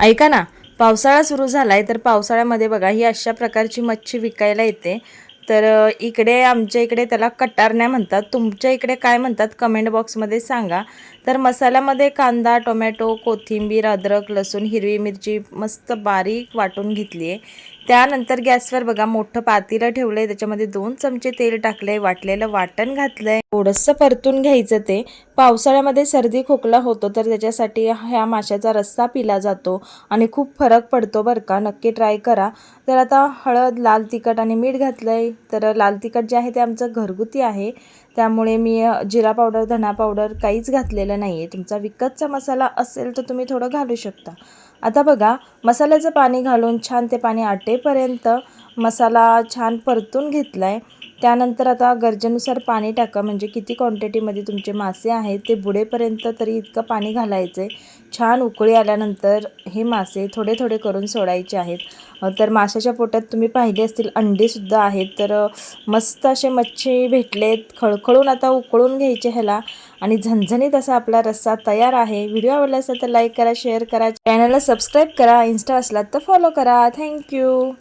ऐका ना पावसाळा सुरू झाला आहे तर पावसाळ्यामध्ये बघा ही अशा प्रकारची मच्छी विकायला येते. तर इकडे आमच्या इकडे त्याला कटारण्या म्हणतात. तुमच्या इकडे काय म्हणतात? कमेंट बॉक्समध्ये सांगा. तर मसाल्यामध्ये कांदा टोमॅटो कोथिंबीर अद्रक लसूण हिरवी मिरची मस्त बारीक वाटून घेतली आहे त्यानंतर गॅसवर बघा मोठं पातेलं ठेवलंय. त्याच्यामध्ये दोन चमचे तेल टाकलंय वाटलेलं वाटण घातलंय. थोडंसं परतून घ्यायचं ते. पावसाळ्यामध्ये सर्दी खोकला होतो तर त्याच्यासाठी ह्या माशाचा रस्सा पिला जातो आणि खूप फरक पडतो बरं का. नक्की ट्राय करा. तर आता हळद लाल तिखट आणि मीठ घातलंय. तर लाल तिखट जे आहे ते आमचं घरगुती आहे. त्यामुळे मी जिरा पावडर धना पावडर काहीच घातलेलं नाही आहे तुमचा विकतचा मसाला असेल तर तुम्ही थोडं घालू शकता. आता बघा मसाल्याचं पाणी घालून छान ते पाणी आटेपर्यंत मसाला छान परतून घेतला आहे त्यानंतर आता गरजेनुसार पाणी टाका म्हणजे किती क्वांटिटीमध्ये तुमचे मासे आहेत ते बुडेपर्यंत तरी इतकं पाणी घालायचं आहे छान उकळी आल्यानंतर हे मासे थोडे थोडे करून सोडायचे आहेत. तर माशाच्या पोटात तुम्ही पाहिले असतील अंडेसुद्धा आहेत. तर मस्त असे मच्छी भेटलेत. खळखळून आता उकळून घ्यायचे ह्याला. आणि झणझणीत असा आपला रस्सा तयार आहे. व्हिडिओ आवडला असेल तर लाईक करा शेअर करा. चॅनलला सबस्क्राईब करा. इन्स्टा असला तर फॉलो करा. थँक्यू